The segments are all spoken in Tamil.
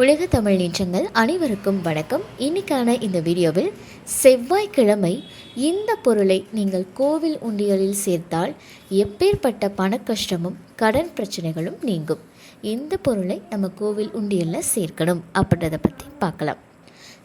உலக தமிழ் நின்றங்கள் அனைவருக்கும் வணக்கம். இன்னைக்கான இந்த வீடியோவில் செவ்வாய்க்கிழமை இந்த பொருளை நீங்கள் கோவில் உண்டியலில் சேர்த்தால் எப்பேற்பட்ட பண கஷ்டமும் கடன் பிரச்சனைகளும் நீங்கும். இந்த பொருளை நம்ம கோவில் உண்டியலில் சேர்க்கணும் அப்படின்றத பற்றி பார்க்கலாம்.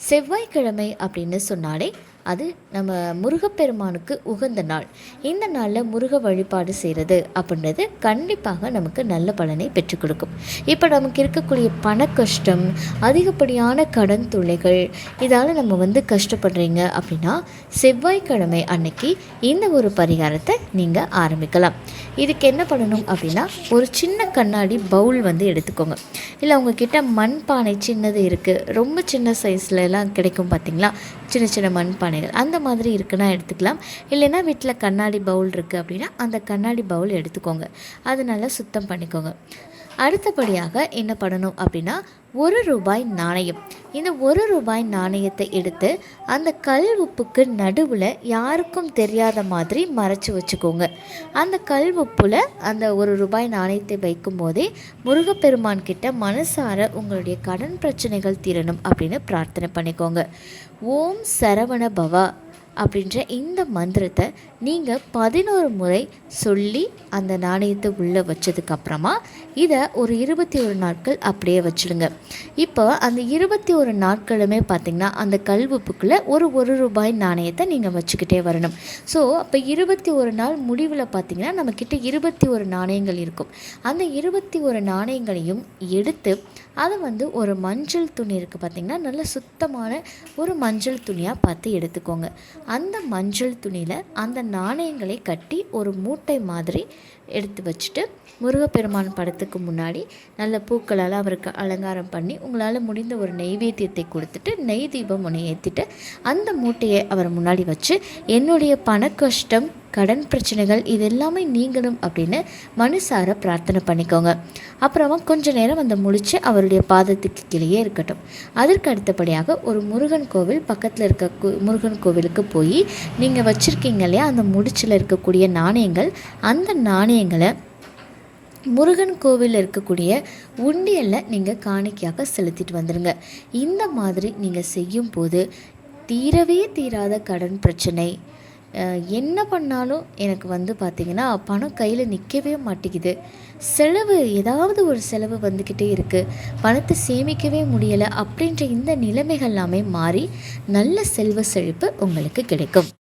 செவ்வாய்க்கிழமை அப்படின்னு சொன்னாலே அது நம்ம முருகப்பெருமானுக்கு உகந்த நாள். இந்த நாளில் முருக வழிபாடு செய்கிறது அப்படின்றது கண்டிப்பாக நமக்கு நல்ல பலனை பெற்றுக் கொடுக்கும். இப்போ நமக்கு இருக்கக்கூடிய பண கஷ்டம் அதிகப்படியான கடன் தொல்லைகள் இதால் நம்ம வந்து கஷ்டப்படுறீங்க அப்படின்னா செவ்வாய்க்கிழமை அன்னைக்கு இந்த ஒரு பரிகாரத்தை நீங்கள் ஆரம்பிக்கலாம். இதுக்கு என்ன பண்ணணும் அப்படின்னா ஒரு சின்ன கண்ணாடி பவுல் வந்து எடுத்துக்கோங்க. இல்லை உங்ககிட்ட மண் பானை சின்னது இருக்குது ரொம்ப சின்ன சைஸ்லலாம் கிடைக்கும் பார்த்தீங்களா சின்ன சின்ன மண் பானைகள். அந்த மாதிரி இருக்குன்னா எடுத்துக்கலாம். இல்லைன்னா வீட்டில் கண்ணாடி பவுல் இருக்குது அப்படின்னா அந்த கண்ணாடி பவுல் எடுத்துக்கோங்க. அது நல்லா சுத்தம் பண்ணிக்கோங்க. அடுத்தபடியாக என்ன பண்ணணும் அப்படின்னா ஒரு ரூபாய் நாணயம். இந்த ஒரு ரூபாய் நாணயத்தை எடுத்து அந்த கல் உப்புக்கு நடுவில் யாருக்கும் தெரியாத மாதிரி மறைச்சி வச்சுக்கோங்க. அந்த கல் உப்பில் அந்த ஒரு ரூபாய் நாணயத்தை வைக்கும் போதே முருகப்பெருமான் கிட்ட மனசார உங்களுடைய கடன் பிரச்சனைகள் தீரணும் அப்படின்னு பிரார்த்தனை பண்ணிக்கோங்க. ஓம் சரவண பவா. அப்படின்ற இந்த மந்திரத்தை நீங்கள் பதினோரு முறை சொல்லி அந்த நாணயத்தை உள்ளே வச்சதுக்கப்புறமா இதை ஒரு இருபத்தி ஒரு நாட்கள் அப்படியே வச்சுடுங்க. இப்போ அந்த இருபத்தி ஒரு நாட்களுமே பார்த்திங்கன்னா அந்த கல்வெப்புக்குள்ளே ஒரு ஒரு ரூபாய் நாணயத்தை நீங்கள் வச்சுக்கிட்டே வரணும். ஸோ அப்போ இருபத்தி ஒரு நாள் முடிவில் பார்த்திங்கன்னா நம்மக்கிட்ட இருபத்தி ஒரு நாணயங்கள் இருக்கும். அந்த இருபத்தி ஒரு நாணயங்களையும் எடுத்து அதை வந்து ஒரு மஞ்சள் துணி இருக்குது பார்த்திங்கன்னா நல்ல சுத்தமான ஒரு மஞ்சள் துணியாக பார்த்து எடுத்துக்கோங்க. அந்த மஞ்சள் துணியில் அந்த நாணயங்களை கட்டி ஒரு மூட்டை மாதிரி எடுத்து வச்சுட்டு முருகப்பெருமான் படத்துக்கு முன்னாடி நல்ல பூக்களால் அவருக்கு அலங்காரம் பண்ணி உங்களால் முடிந்த ஒரு நெய்வேத்தியத்தை கொடுத்துட்டு நெய் தீபம் ஒன்று ஏற்றிட்டு அந்த மூட்டையை அவர் முன்னாடி வச்சு என்னுடைய பண கஷ்டம் கடன் பிரச்சனைகள் இது எல்லாமே நீங்கணும் அப்படின்னு மனுசார பிரார்த்தனை பண்ணிக்கோங்க. அப்புறமா கொஞ்ச நேரம் அந்த முடிச்சு அவருடைய பாதத்துக்கு கீழேயே இருக்கட்டும். அதற்கு அடுத்தபடியாக ஒரு முருகன் கோவில் பக்கத்தில் இருக்க முருகன் கோவிலுக்கு போய் நீங்கள் வச்சுருக்கீங்க இல்லையா? அந்த முடிச்சில் இருக்கக்கூடிய நாணயங்கள் அந்த நாணயங்களை முருகன் கோவிலில் இருக்கக்கூடிய உண்டியலில் நீங்கள் காணிக்கையாக செலுத்திட்டு வந்துடுங்க இந்த மாதிரி நீங்கள் செய்யும் போது தீரவே தீராத கடன் பிரச்சனை என்ன பண்ணாலும் எனக்கு வந்து பார்த்திங்கன்னா பணம் கையில் நிற்கவே மாட்டேங்குது. செலவு ஏதாவது ஒரு செலவு வந்துக்கிட்டே இருக்குது பணத்தை சேமிக்கவே முடியலை அப்படின்ற இந்த நிலைமைகள் எல்லாமே மாறி நல்ல செல்வ செழிப்பு உங்களுக்கு கிடைக்கும்.